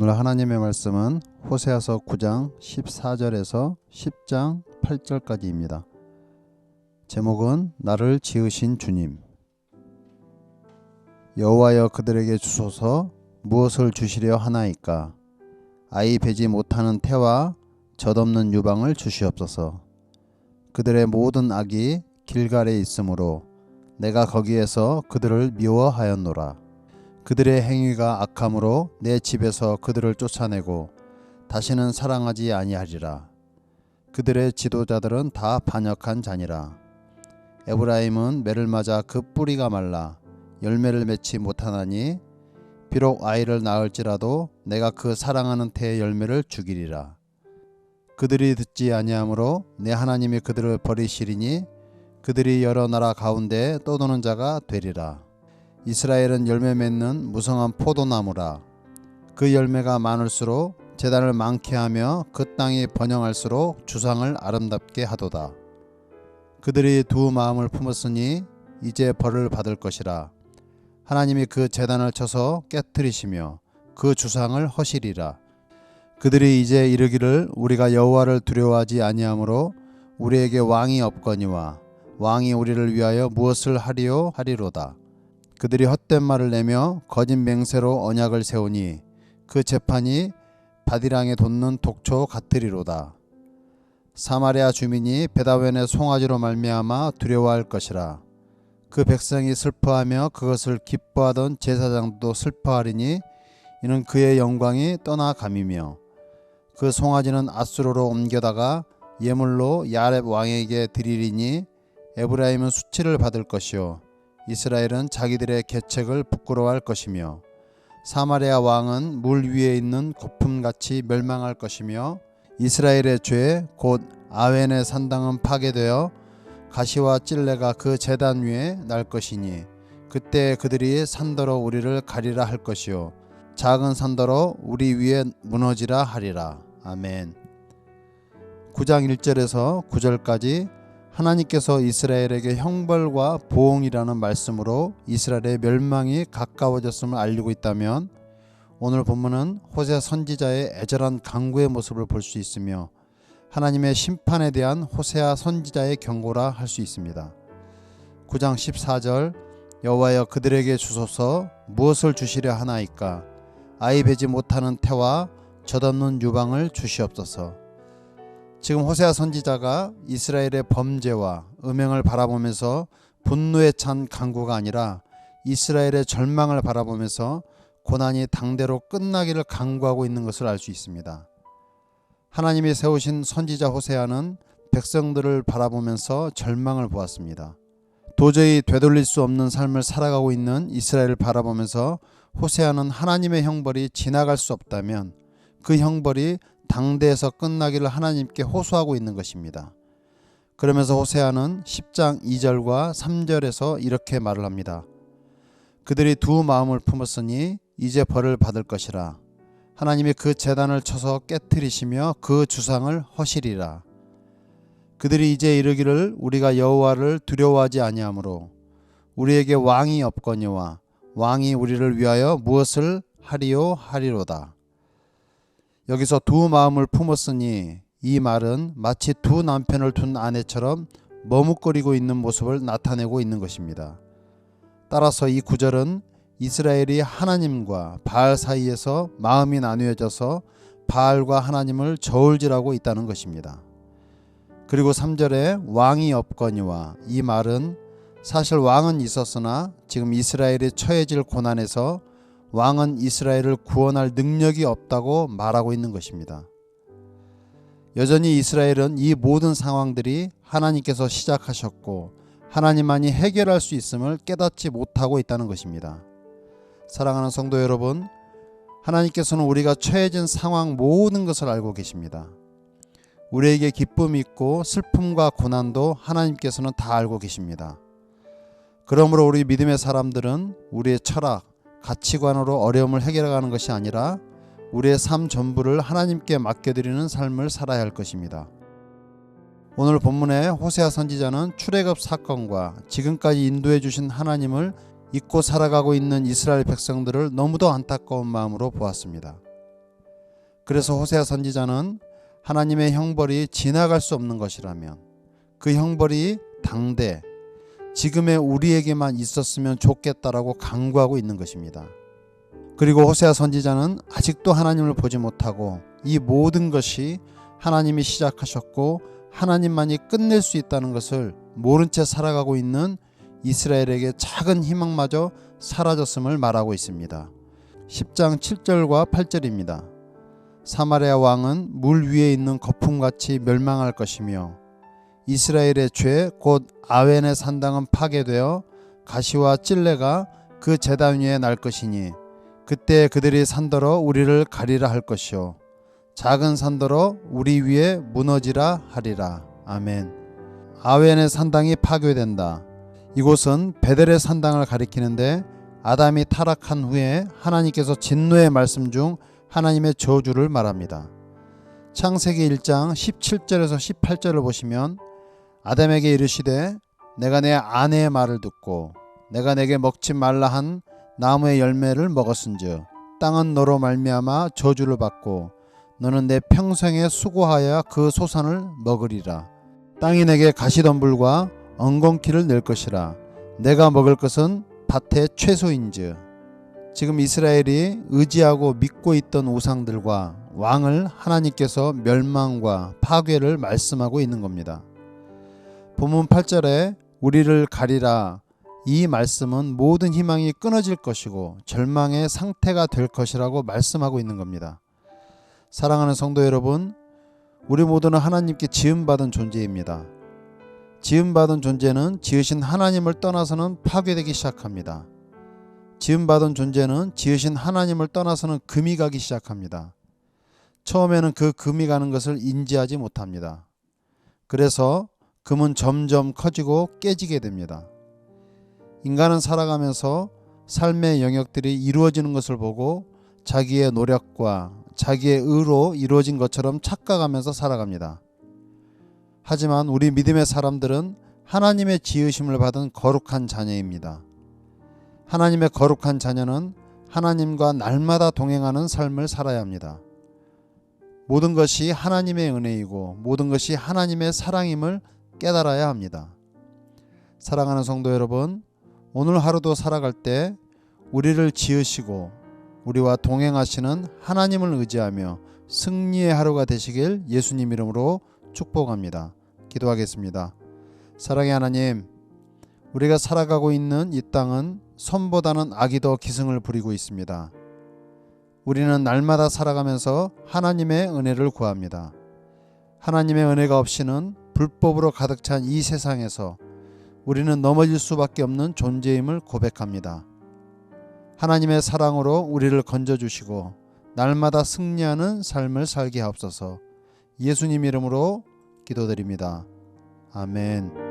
오늘 하나님의 말씀은 호세아서 9장 14절에서 10장 8절까지입니다. 제목은 나를 지으신 주님. 여호와여 그들에게 주소서 무엇을 주시려 하나이까 아이 베지 못하는 태와 젖없는 유방을 주시옵소서. 그들의 모든 악이 길갈에 있으므로 내가 거기에서 그들을 미워하였노라. 그들의 행위가 악함으로 내 집에서 그들을 쫓아내고 다시는 사랑하지 아니하리라. 그들의 지도자들은 다 반역한 자니라. 에브라임은 매를 맞아 그 뿌리가 말라 열매를 맺지 못하나니 비록 아이를 낳을지라도 내가 그 사랑하는 태의 열매를 죽이리라. 그들이 듣지 아니하므로 내 하나님이 그들을 버리시리니 그들이 여러 나라 가운데 떠도는 자가 되리라. 이스라엘은 열매 맺는 무성한 포도나무라. 그 열매가 많을수록 재단을 많게 하며 그 땅이 번영할수록 주상을 아름답게 하도다. 그들이 두 마음을 품었으니 이제 벌을 받을 것이라. 하나님이 그 재단을 쳐서 깨뜨리시며 그 주상을 허시리라. 그들이 이제 이르기를 우리가 여호와를 두려워하지 아니하므로 우리에게 왕이 없거니와 왕이 우리를 위하여 무엇을 하리요 하리로다. 그들이 헛된 말을 내며 거짓 맹세로 언약을 세우니 그 재판이 바디랑에 돋는 독초 같으리로다. 사마리아 주민이 베다웬의 송아지로 말미암아 두려워할 것이라. 그 백성이 슬퍼하며 그것을 기뻐하던 제사장도 슬퍼하리니 이는 그의 영광이 떠나감이며 그 송아지는 아수르로 옮겨다가 예물로 야렙 왕에게 드리리니 에브라임은 수치를 받을 것이요 이스라엘은 자기들의 계책을 부끄러워할 것이며 사마리아 왕은 물 위에 있는 거품같이 멸망할 것이며 이스라엘의 죄 곧 아웬의 산당은 파괴되어 가시와 찔레가 그 재단 위에 날 것이니 그때 그들이 산더러 우리를 가리라 할 것이요 작은 산더러 우리 위에 무너지라 하리라. 아멘. 9장 1절에서 9절까지 하나님께서 이스라엘에게 형벌과 보응이라는 말씀으로 이스라엘의 멸망이 가까워졌음을 알리고 있다면 오늘 본문은 호세 선지자의 애절한 강구의 모습을 볼 수 있으며 하나님의 심판에 대한 호세아 선지자의 경고라 할 수 있습니다. 9장 14절 여호와여 그들에게 주소서 무엇을 주시려 하나이까 아이 베지 못하는 태와 젖없는 유방을 주시옵소서. 지금 호세아 선지자가 이스라엘의 범죄와 음행을 바라보면서 분노에 찬 강구가 아니라 이스라엘의 절망을 바라보면서 고난이 당대로 끝나기를 강구하고 있는 것을 알 수 있습니다. 하나님이 세우신 선지자 호세아는 백성들을 바라보면서 절망을 보았습니다. 도저히 되돌릴 수 없는 삶을 살아가고 있는 이스라엘을 바라보면서 호세아는 하나님의 형벌이 지나갈 수 없다면 그 형벌이 당대에서 끝나기를 하나님께 호소하고 있는 것입니다. 그러면서 호세아는 10장 2절과 3절에서 이렇게 말을 합니다. 그들이 두 마음을 품었으니 이제 벌을 받을 것이라. 하나님이 그 재단을 쳐서 깨뜨리시며 그 주상을 허시리라. 그들이 이제 이르기를 우리가 여호와를 두려워하지 아니하므로 우리에게 왕이 없거니와 왕이 우리를 위하여 무엇을 하리요 하리로다. 여기서 두 마음을 품었으니 이 말은 마치 두 남편을 둔 아내처럼 머뭇거리고 있는 모습을 나타내고 있는 것입니다. 따라서 이 구절은 이스라엘이 하나님과 바알 사이에서 마음이 나누어져서 바알과 하나님을 저울질하고 있다는 것입니다. 그리고 3절에 왕이 없거니와 이 말은 사실 왕은 있었으나 지금 이스라엘이 처해질 고난에서 왕은 이스라엘을 구원할 능력이 없다고 말하고 있는 것입니다. 여전히 이스라엘은 이 모든 상황들이 하나님께서 시작하셨고 하나님만이 해결할 수 있음을 깨닫지 못하고 있다는 것입니다. 사랑하는 성도 여러분, 하나님께서는 우리가 처해진 상황 모든 것을 알고 계십니다. 우리에게 기쁨이 있고 슬픔과 고난도 하나님께서는 다 알고 계십니다. 그러므로 우리 믿음의 사람들은 우리의 철학, 가치관으로 어려움을 해결해가는 것이 아니라 우리의 삶 전부를 하나님께 맡겨드리는 삶을 살아야 할 것입니다. 오늘 본문의 호세아 선지자는 출애굽 사건과 지금까지 인도해 주신 하나님을 잊고 살아가고 있는 이스라엘 백성들을 너무도 안타까운 마음으로 보았습니다. 그래서 호세아 선지자는 하나님의 형벌이 지나갈 수 없는 것이라면 그 형벌이 당대 지금의 우리에게만 있었으면 좋겠다라고 강구하고 있는 것입니다. 그리고 호세아 선지자는 아직도 하나님을 보지 못하고 이 모든 것이 하나님이 시작하셨고 하나님만이 끝낼 수 있다는 것을 모른 채 살아가고 있는 이스라엘에게 작은 희망마저 사라졌음을 말하고 있습니다. 10장 7절과 8절입니다. 사마리아 왕은 물 위에 있는 거품같이 멸망할 것이며 이스라엘의 죄 곧 아웬의 산당은 파괴되어 가시와 찔레가 그 제단 위에 날 것이니 그때 그들이 산더러 우리를 가리라 할 것이요 작은 산더러 우리 위에 무너지라 하리라 아멘. 아웬의 산당이 파괴된다. 이곳은 베델의 산당을 가리키는데 아담이 타락한 후에 하나님께서 진노의 말씀 중 하나님의 저주를 말합니다. 창세기 1장 17절에서 18절을 보시면 아담에게 이르시되 내가 내 아내의 말을 듣고 내가 내게 먹지 말라 한 나무의 열매를 먹었은즉 땅은 너로 말미암아 저주를 받고 너는 내 평생에 수고하여 그 소산을 먹으리라. 땅이 내게 가시덤불과 엉겅퀴를 낼 것이라. 내가 먹을 것은 밭의 채소인즉. 지금 이스라엘이 의지하고 믿고 있던 우상들과 왕을 하나님께서 멸망과 파괴를 말씀하고 있는 겁니다. 본문 8절에 우리를 가리라 이 말씀은 모든 희망이 끊어질 것이고 절망의 상태가 될 것이라고 말씀하고 있는 겁니다. 사랑하는 성도 여러분, 우리 모두는 하나님께 지음받은 존재입니다. 지음받은 존재는 지으신 하나님을 떠나서는 파괴되기 시작합니다. 지음받은 존재는 지으신 하나님을 떠나서는 금이 가기 시작합니다. 처음에는 그 금이 가는 것을 인지하지 못합니다. 그래서 금은 점점 커지고 깨지게 됩니다. 인간은 살아가면서 삶의 영역들이 이루어지는 것을 보고 자기의 노력과 자기의 의로 이루어진 것처럼 착각하면서 살아갑니다. 하지만 우리 믿음의 사람들은 하나님의 지으심을 받은 거룩한 자녀입니다. 하나님의 거룩한 자녀는 하나님과 날마다 동행하는 삶을 살아야 합니다. 모든 것이 하나님의 은혜이고 모든 것이 하나님의 사랑임을 깨달아야 합니다. 사랑하는 성도 여러분, 오늘 하루도 살아갈 때 우리를 지으시고 우리와 동행하시는 하나님을 의지하며 승리의 하루가 되시길 예수님 이름으로 축복합니다. 기도하겠습니다. 사랑의 하나님, 우리가 살아가고 있는 이 땅은 선보다는 악이 더 기승을 부리고 있습니다. 우리는 날마다 살아가면서 하나님의 은혜를 구합니다. 하나님의 은혜가 없이는 불법으로 가득 찬 이 세상에서 우리는 넘어질 수밖에 없는 존재임을 고백합니다. 하나님의 사랑으로 우리를 건져주시고 날마다 승리하는 삶을 살게 하옵소서 예수님 이름으로 기도드립니다. 아멘.